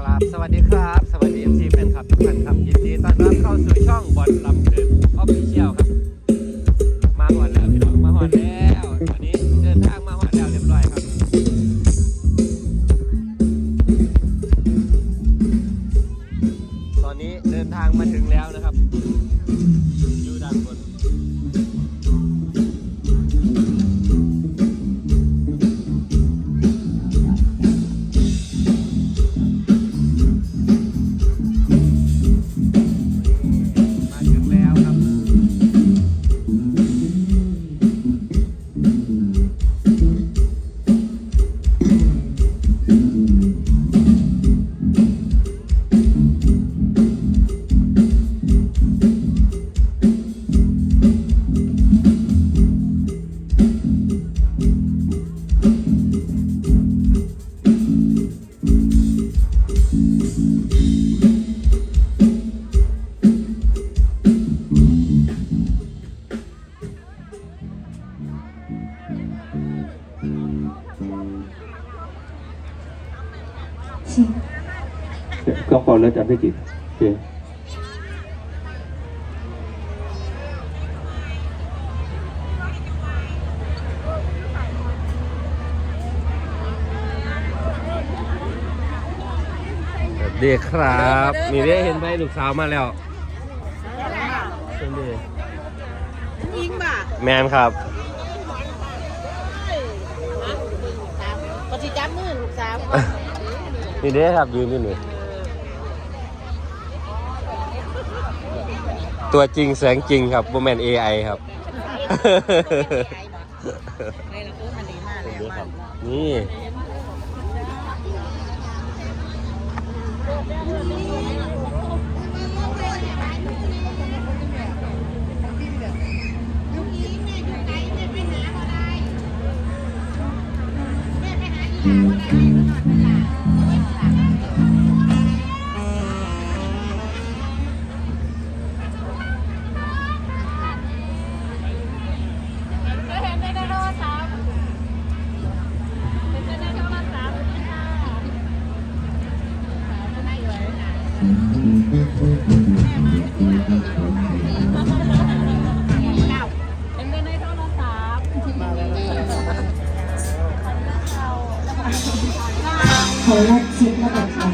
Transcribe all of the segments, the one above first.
ครับสวัสดีครับ สวัสดีเอฟซีแฟนคลับทุกท่านครับ ยินดีต้อนรับเข้าสู่ช่องบอลลำเดินออฟฟิเชียลครับ อแล้วจำได้กี่โอเคสวัสดีครับ นี่ได้เห็นไหมลูกสาวมาแล้วเป็นดียิงบ่ะแมนครับปฏิจับมือลูกสาวนี่เด้ครับยืนอยู่นี่ง ตัวจริงแสงจริงครับโมแมน AI ครับ ในละครมันดีมากเลยมันนี่ คิดมาเลยค่ะ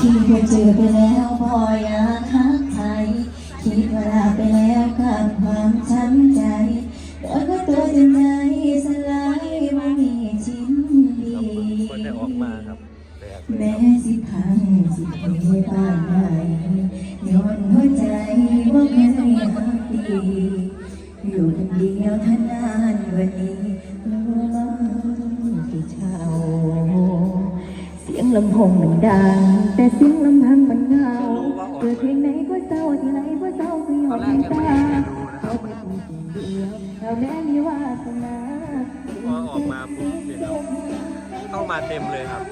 คิดว่าเจอไปแล้วพออยากหักใครคิดว่าลาไปแล้วกับความ คนได้ออกมาครับแตกเลยแม้สิพังสิเทบ้านใดย้อนหัวใจว่าเคยหักดี อยู่คนเดียวท่านานวันนี้รู้ว่าที่เช่าเสียงลำโพงมันดัง แต่เสียงลำพังมันเหงาเกิดเพลงไหนก็เศร้าที่ไหนก็เศร้าคือยดน้ำตาเขาเป็นคนเดียวเราแม้มีวาสนา พอออกมาปุ๊บเนี่ยครับ เข้ามาเต็มเลยครับ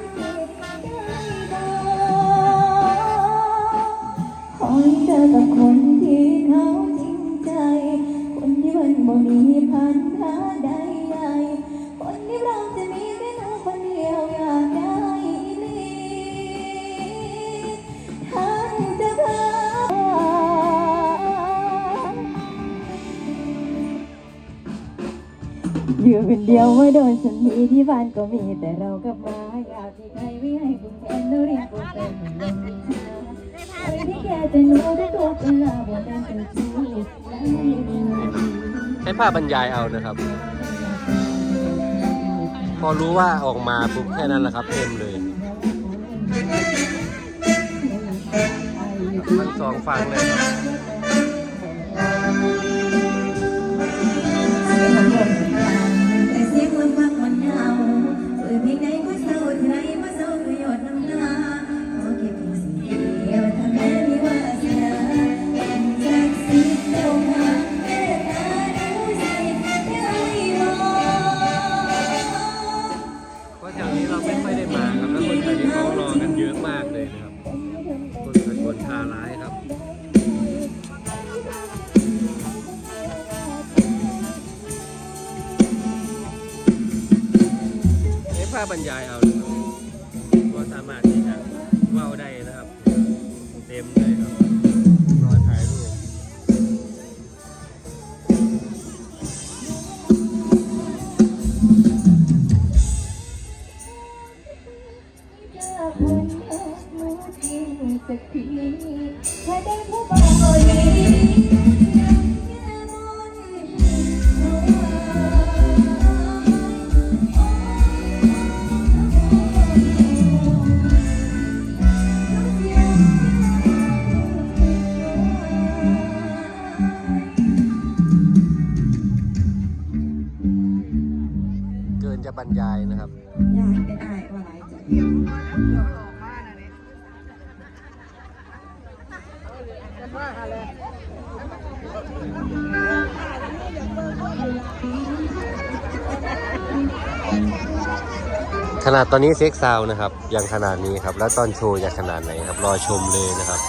อยู่คนเดียวว่าโดนสันทีที่บ้านก็มีแต่เรากับมาอยากที่ใครไม่ให้คุณแทนดูริกูเป็นลมไอ้ที่แกจะรู้ทุกทุกเวลาว่าเป็นตัวจริงให้ภาพบรรยายเอานะครับ พอรู้ว่าออกมาปุ๊บแค่นั้นแหละครับเต็มเลยทั้งสองฝั่งเลยครับ บรรยายเอาเลย นจะบรรยายนะครับยากก็ได้ว่าหลายขนาดตอนนี้เซ็กซาวนะครับยังขนาดนี้ครับ แล้วตอนโชว์จะขนาดไหนครับ รอชมเลยนะครับ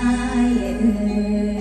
เอ่ย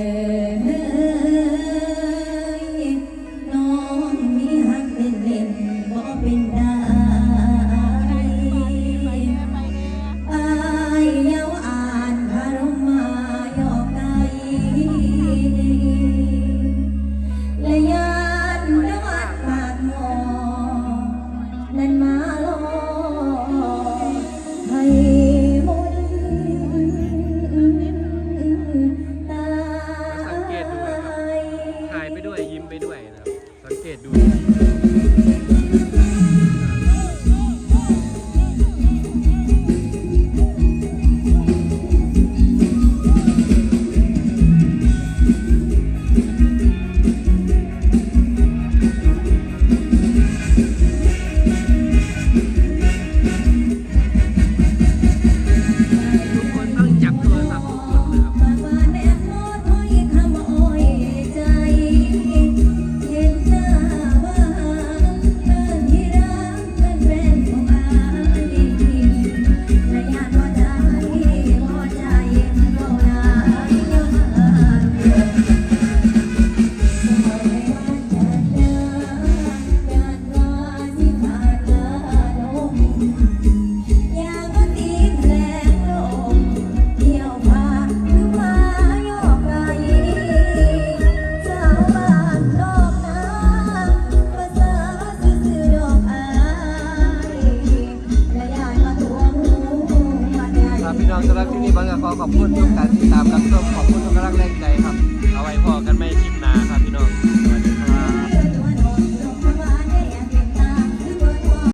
ขอขอบคุณทุกการติดตามรับชมขอบคุณทุกกำลังแรใจครับ